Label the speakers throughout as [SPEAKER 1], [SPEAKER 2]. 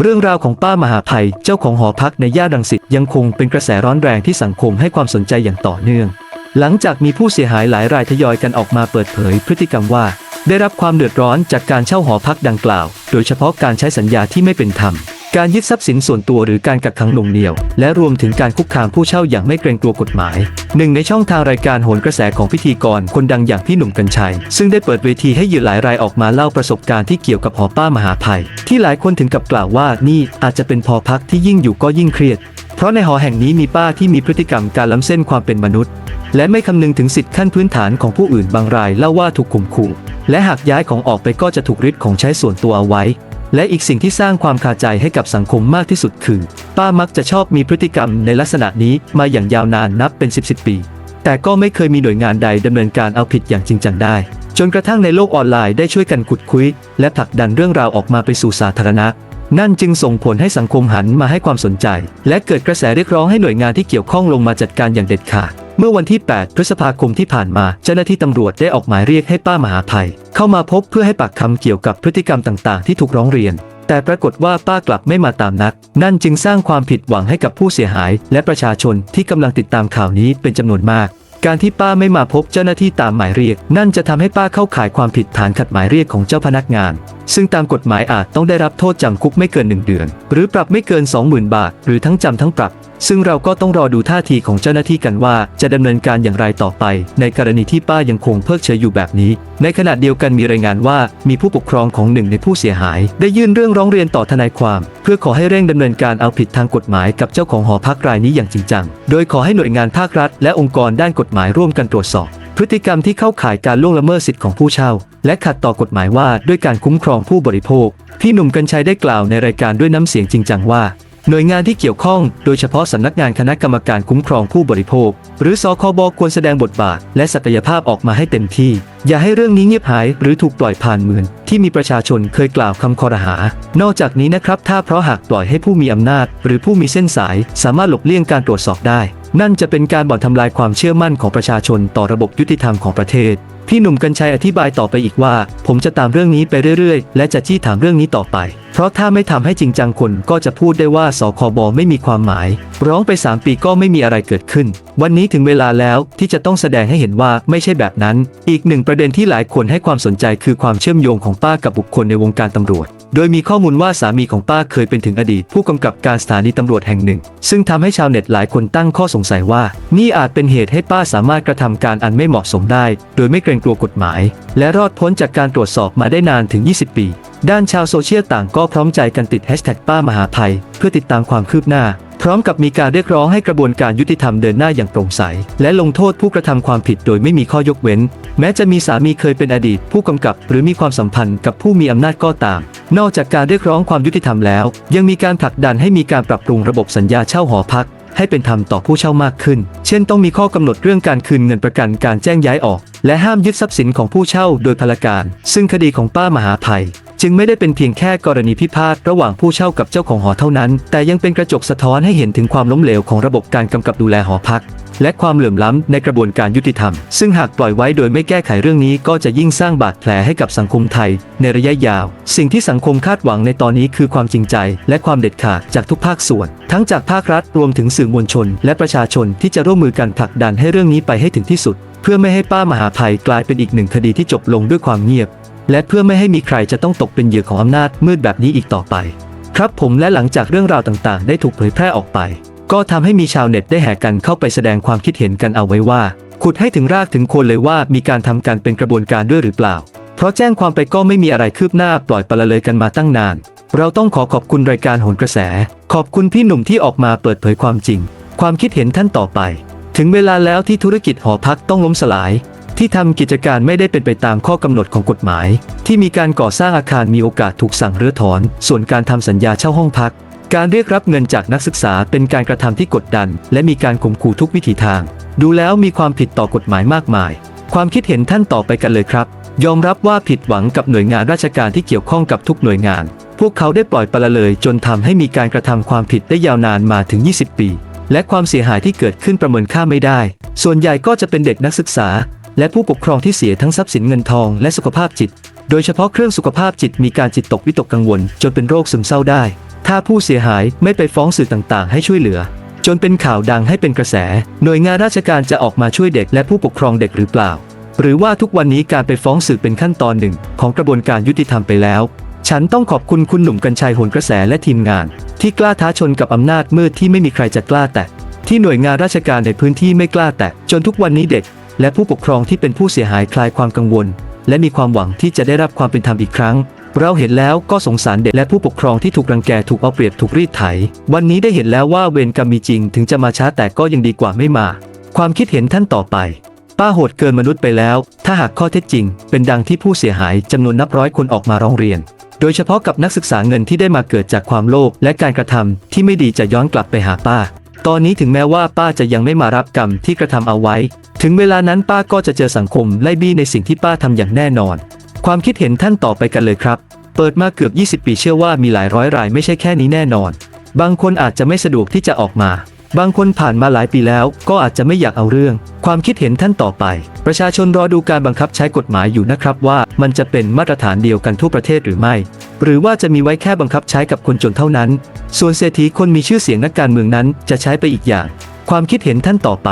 [SPEAKER 1] เรื่องราวของป้ามหาภัยเจ้าของหอพักในย่านรังสิตยังคงเป็นกระแสร้อนแรงที่สังคมให้ความสนใจอย่างต่อเนื่อง หลังจากมีผู้เสียหายหลายรายทยอยกันออกมาเปิดเผยพฤติกรรมว่า ได้รับความเดือดร้อนจากการเช่าหอพักดังกล่าว โดยเฉพาะการใช้สัญญาที่ไม่เป็นธรรม การยึดทรัพย์สินส่วนตัวหรือการกักขังหน่วงเหนี่ยว และรวมถึงการคุกคามผู้เช่าอย่างไม่เกรงกลัวกฎหมาย หนึ่งในช่องทางรายการโหนกระแสของพิธีกรคนดังอย่างพี่หนุ่มกัญชัย ซึ่งได้เปิดเวทีให้เหยื่อหลายรายออกมาเล่าประสบการณ์ที่เกี่ยวกับหอป้ามหาภัย ที่หลายคนถึงกับกล่าวว่านี่อาจจะเป็นพอพักที่ยิ่งอยู่ก็ยิ่งเครียด เพราะในหอแห่งนี้มีป้าที่มีพฤติกรรมการล้ำเส้นความเป็นมนุษย์ และไม่คำนึงถึงสิทธิขั้นพื้นฐานของผู้อื่นบางรายเล่าว่าถูกข่มขู่และหากย้ายของออกไปก็จะถูกริดของใช้ส่วนตัวเอาไว้ และอีกสิ่งที่สร้างความคาใจให้กับสังคมมากที่สุดคือ ป้ามักจะชอบมีพฤติกรรมในลักษณะนี้มาอย่างยาวนานนับเป็น 10บสปี แต่ก็ไม่เคยมีหน่วยงานใดดำเนินการเอาผิดอย่างจริงจังได้ จนกระทั่งในโลกออนไลน์ได้ช่วยกันขุดคุย และผลักดันเรื่องราวออกมาไปสู่สาธารณะนั่นจึงส่งผลให้สังคมหันมาให้ความสนใจ และเกิดกระแสเรียกร้องให้หน่วยงานที่เกี่ยวข้องลงมาจัดการอย่างเด็ดขาด เมื่อวันที่ 8 พฤษภาคมที่ผ่านมาเจ้าหน้าที่ตำรวจได้ออกหมายเรียกให้ป้ามหาภัย เข้ามาพบเพื่อให้ปากคำเกี่ยวกับพฤติกรรมต่างๆ ที่ถูกร้องเรียน แต่ปรากฏว่าป้ากลับไม่มาตามนัดนั่นจึงสร้างความผิดหวังให้กับผู้เสียหาย และประชาชนที่กำลังติดตามข่าวนี้เป็นจำนวนมาก การที่ป้าไม่มาพบเจ้าหน้าที่ตามหมายเรียก นั่นจะทำให้ป้าเข้าข่ายความผิดฐานขัดหมายเรียกของเจ้าพนักงาน ซึ่งตามกฎหมายอาจต้องได้รับโทษจำคุกไม่เกิน 1 เดือน หรือปรับไม่เกิน 20,000 บาท หรือทั้งจำทั้งปรับ ซึ่งเราก็ต้องรอดูท่าทีของเจ้าหน้าที่กันว่าจะดำเนินการอย่างไรต่อไป ในกรณีที่ป้ายังคงเพิกเฉยอยู่แบบนี้ ในขณะเดียวกันมีรายงานว่ามีผู้ปกครองของหนึ่งในผู้เสียหาย ได้ยื่นเรื่องร้องเรียนต่อทนายความ เพื่อขอให้เร่งดำเนินการเอาผิดทางกฎหมายกับเจ้าของหอพักรายนี้อย่างจริงจัง โดยขอให้หน่วยงานภาครัฐ และองค์กรด้านกฎหมายร่วมกันตรวจสอบพฤติกรรมที่เข้าข่ายการล่วงละเมิดสิทธิของผู้เช่า และขัดต่อกฎหมายว่าด้วยการคุ้มครองผู้บริโภค พี่หนุ่มกัญชัยได้กล่าวในรายการด้วยน้ำเสียงจริงจังว่า หน่วยงานที่เกี่ยวข้อง โดยเฉพาะสำนักงานคณะกรรมการคุ้มครองผู้บริโภค หรือสคบควรแสดงบทบาท และศักยภาพออกมาให้เต็มที่ อย่าให้เรื่องนี้เงียบหายหรือถูกปล่อยผ่านเหมือน ที่มีประชาชนเคยกล่าวคำคอรหา นอกจากนี้นะครับ ถ้าเพราะหากปล่อยให้ผู้มีอำนาจ หรือผู้มีเส้นสาย สามารถหลบเลี่ยงการตรวจสอบได้ นั่นจะเป็นการบ่อนทำลายความเชื่อมั่นของประชาชนต่อระบบยุติธรรมของประเทศ พี่หนุ่มกัญชัยอธิบายต่อไปอีกว่า ผมจะตามเรื่องนี้ไปเรื่อยๆ และจะจี้ถามเรื่องนี้ต่อไป เพราะถ้าไม่ทำให้จริงจังคนก็จะพูดได้ว่าสคบไม่มีความหมาย ร้องไป 3 ปีก็ไม่มีอะไรเกิดขึ้น วันนี้ถึงเวลาแล้วที่จะต้องแสดงให้เห็นว่าไม่ใช่แบบนั้น อีกหนึ่งประเด็นที่หลายคนให้ความสนใจคือความเชื่อมโยงของป้ากับบุคคลในวงการตำรวจ โดยมีข้อมูลว่าสามีของป้าเคยเป็นถึงอดีต ผู้กำกับการสถานีตำรวจแห่งหนึ่ง ซึ่งทำให้ชาวเน็ตหลายคนตั้งข้อสงสัยว่า นี่อาจเป็นเหตุให้ป้าสามารถกระทำการอันไม่เหมาะสมได้ โดยไม่เกรงกลัวกฎหมาย และรอดพ้นจากการตรวจสอบมาได้นานถึง 20 ปี ด้านชาวโซเชียลต่างก็พร้อมใจกันติดแฮชแท็กป้ามหาภัย เพื่อติดตามความคืบหน้า พร้อมกับมีการเรียกร้องให้กระบวนการยุติธรรมเดินหน้าอย่างโปร่งใส และลงโทษผู้กระทำความผิดโดยไม่มีข้อยกเว้น แม้จะมีสามีเคยเป็นอดีต ผู้กำกับ หรือมีความสัมพันธ์กับผู้มีอำนาจก็ตาม นอกจากการเรียกร้องความยุติธรรมแล้ว ยังมีการผลักดันให้มีการปรับปรุงระบบสัญญาเช่าหอพักให้เป็นธรรมต่อผู้เช่ามากขึ้น เช่นต้องมีข้อกำหนดเรื่องการคืนเงินประกันการแจ้งย้ายออก และห้ามยึดทรัพย์สินของผู้เช่าโดยพลการ ซึ่งคดีของป้ามหาภัย จึงไม่ได้เป็นเพียงแค่กรณีพิพาทระหว่างผู้เช่ากับเจ้าของหอเท่านั้น แต่ยังเป็นกระจกสะท้อนให้เห็นถึงความล้มเหลวของระบบการกำกับดูแลหอพัก และความเหลื่อมล้ำในกระบวนการยุติธรรม ซึ่งหากปล่อยไว้โดยไม่แก้ไขเรื่องนี้ก็จะยิ่งสร้างบาดแผลให้กับสังคมไทย ในระยะยาว สิ่งที่สังคมคาดหวังในตอนนี้คือความจริงใจ และความเด็ดขาดจากทุกภาคส่วน ทั้งจากภาครัฐรวมถึงสื่อมวลชน และประชาชนที่จะร่วมมือกันผลักดันให้เรื่องนี้ไปให้ถึงที่สุด เพื่อไม่ให้ป้ามหาภัยกลายเป็นอีกหนึ่งคดีที่จบลงด้วยความเงียบ และเพื่อไม่ให้มีใครจะต้องตกเป็นเหยื่อของอำนาจมืดแบบนี้อีกต่อไป ครับผมและหลังจากเรื่องราวต่างๆ ได้ถูกเผยแพร่ออกไป ก็ทำให้มีชาวเน็ตได้แห่กันเข้าไปแสดงความคิดเห็นกันเอาไว้ว่า ขุดให้ถึงรากถึงโคนเลยว่ามีการทำกันเป็นกระบวนการด้วยหรือเปล่า เพราะแจ้งความไปก็ไม่มีอะไรคืบหน้าปล่อยปละเลยกันมาตั้งนาน เราต้องขอขอบคุณรายการโหนกระแส ขอบคุณพี่หนุ่มที่ออกมาเปิดเผยความจริง ความคิดเห็นท่านต่อไป ถึงเวลาแล้วที่ธุรกิจหอพักต้องล้มสลาย ที่ทำกิจการไม่ได้เป็นไปตามข้อกำหนดของกฎหมาย ที่มีการก่อสร้างอาคารมีโอกาสถูกสั่งรื้อถอน ส่วนการทำสัญญาเช่าห้องพัก การเรียกรับเงินจากนักศึกษาเป็นการกระทำที่กดดัน และมีการข่มขู่ทุกวิถีทาง ดูแล้วมีความผิดต่อกฎหมายมากมาย ความคิดเห็นท่านต่อไปกันเลยครับ ยอมรับว่าผิดหวังกับหน่วยงานราชการที่เกี่ยวข้องกับทุกหน่วยงาน พวกเขาได้ปล่อยปละเลยจนทำให้มีการกระทำความผิดได้ยาวนานมาถึง 20 ปี และความเสียหายที่เกิดขึ้นประเมินค่าไม่ได้ ส่วนใหญ่ก็จะเป็นเด็กนักศึกษา และผู้ปกครองที่เสียทั้งทรัพย์สินเงินทองและสุขภาพจิต โดยเฉพาะเครื่องสุขภาพจิตมีการจิตตกวิตกกังวล จนเป็นโรคซึมเศร้าได้ ถ้าผู้เสียหายไม่ไปฟ้องสื่อต่างๆ ให้ช่วยเหลือ จนเป็นข่าวดังให้เป็นกระแส หน่วยงานราชการจะออกมาช่วยเด็กและผู้ปกครองเด็กหรือเปล่า หรือว่าทุกวันนี้การไปฟ้องสื่อเป็นขั้นตอนหนึ่ง ของกระบวนการยุติธรรมไปแล้ว ฉันต้องขอบคุณคุณหนุ่มกัญชัยหนกระแสและทีมงาน ที่กล้าท้าชนกับอำนาจมืดที่ไม่มีใครจะกล้าแตะที่หน่วยงานราชการในพื้นที่ไม่กล้าแตะจนทุกวันนี้เด็ก และผู้ปกครองที่เป็นผู้เสียหายคลายความกังวล และมีความหวังที่จะได้รับความเป็นธรรมอีกครั้ง เราเห็นแล้วก็สงสารเด็กและผู้ปกครองที่ถูกรังแกถูกเอาเปรียบถูกรีดไถ วันนี้ได้เห็นแล้วว่าเวรกรรมมีจริง ถึงจะมาช้าแต่ก็ยังดีกว่าไม่มา ความคิดเห็นท่านต่อไป ป้าโหดเกินมนุษย์ไปแล้ว ถ้าหากข้อเท็จจริง เป็นดังที่ผู้เสียหายจำนวนนับร้อยคนออกมาร้องเรียนโดยเฉพาะกับนักศึกษาเงินที่ได้มาเกิดจากความโลภและการกระทำที่ไม่ดีจะย้อนกลับไปหาป้า ตอนนี้ถึงแม้ว่าป้าจะยังไม่มารับกรรมที่กระทำเอาไว้ ถึงเวลานั้นป้าก็จะเจอสังคมไล่บี้ในสิ่งที่ป้าทำอย่างแน่นอน ความคิดเห็นท่านต่อไปกันเลยครับ เปิดมาเกือบ 20 ปีเชื่อว่ามีหลายร้อยรายไม่ใช่แค่นี้แน่นอน บางคนอาจจะไม่สะดวกที่จะออกมา บางคนผ่านมาหลายปีแล้วก็อาจจะไม่อยากเอาเรื่อง ความคิดเห็นท่านต่อไป ประชาชนรอดูการบังคับใช้กฎหมายอยู่นะครับว่ามันจะเป็นมาตรฐานเดียวกันทั่วประเทศหรือไม่ หรือว่าจะมีไว้แค่บังคับใช้กับคนจนเท่านั้น ส่วนเศรษฐีคนมีชื่อเสียงนักการเมืองนั้นจะใช้ไปอีกอย่าง ความคิดเห็นท่านต่อไป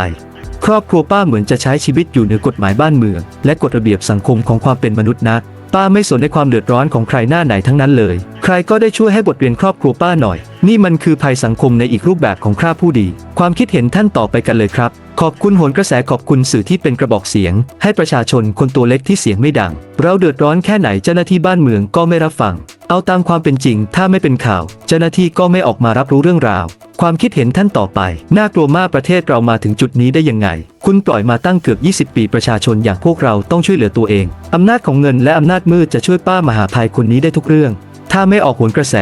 [SPEAKER 1] ครอบครัวป้าเหมือนจะใช้ชีวิตอยู่เหนือกฎหมายบ้านเมือง และกฎระเบียบสังคมของความเป็นมนุษย์นักป้าไม่สนในความเดือดร้อนของใครหน้าไหนทั้งนั้นเลย ใครก็ได้ช่วยให้บทเรียนครอบครัวป้าหน่อย นี่มันคือภัยสังคมในอีกรูปแบบของข้าผู้ดี ความคิดเห็นท่านต่อไปกันเลยครับ ขอบคุณโหนกระแสขอบคุณสื่อที่เป็นกระบอกเสียง ให้ประชาชนคนตัวเล็กที่เสียงไม่ดัง เราเดือดร้อนแค่ไหนเจ้าหน้าที่บ้านเมืองก็ไม่รับฟัง เอาตามความเป็นจริง ถ้าไม่เป็นข่าว เจ้าหน้าที่ก็ไม่ออกมารับรู้เรื่องราว ความคิดเห็นท่านต่อไป น่ากลัวมากประเทศเรามาถึงจุดนี้ได้ยังไง คุณปล่อยมาตั้งเกือบ 20 ปีประชาชนอย่างพวกเราต้องช่วยเหลือตัวเองอำนาจของเงินและอำนาจมืดจะช่วยป้ามหาภัยคนนี้ได้ทุกเรื่อง ถ้าไม่ออกโหนกระแส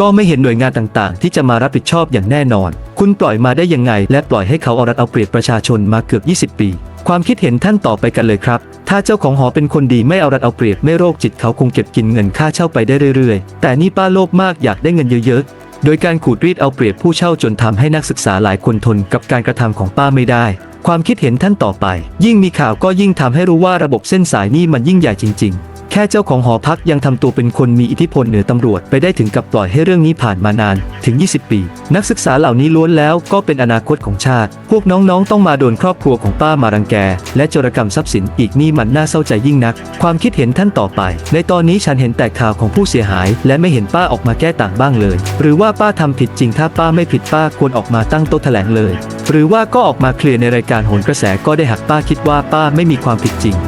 [SPEAKER 1] ก็ไม่เห็นหน่วยงานต่างๆ ที่จะมารับผิดชอบอย่างแน่นอน คุณปล่อยมาได้ยังไง และปล่อยให้เขาเอารัดเอาเปรียบประชาชนมาเกือบ 20 ปี ความคิดเห็นท่านต่อไปกันเลยครับ ถ้าเจ้าของหอเป็นคนดีไม่เอารัดเอาเปรียบไม่โรคจิตเขาคงเก็บกินเงินค่าเช่าไปได้เรื่อยๆ แต่นี่ป้าโลภมากอยากได้เงินเยอะๆ โดยการขูดรีดเอาเปรียบผู้เช่าจนทำให้นักศึกษาหลายคนทนกับการกระทำของป้าไม่ได้ ความคิดเห็นท่านต่อไป ยิ่งมีข่าวก็ยิ่งทำให้รู้ว่าระบบเส้นสายนี่มันยิ่งใหญ่จริง ๆ แค่เจ้าของหอพักยังทำตัวเป็นคนมีอิทธิพลเหนือตำรวจไปได้ถึงกับปล่อยให้เรื่องนี้ผ่านมานานถึง 20 ปี นักศึกษาเหล่านี้ล้วนแล้วก็เป็นอนาคตของชาติ พวกน้องๆ ต้องมาโดนครอบครัวของป้ามารังแก และโจรกรรมทรัพย์สินอีกนี่มันน่าเศร้าใจยิ่งนัก ความคิดเห็นท่านต่อไป ในตอนนี้ฉันเห็นแต่ข่าวของผู้เสียหาย และไม่เห็นป้าออกมาแก้ต่างบ้างเลย หรือว่าป้าทำผิดจริงถ้าป้าไม่ผิดป้าควรออกมาตั้งโต๊ะแถลงเลย หรือว่าก็ออกมาเคลียร์ในรายการโหนกระแสก็ได้หากป้าคิดว่าป้าไม่มีความผิดจริง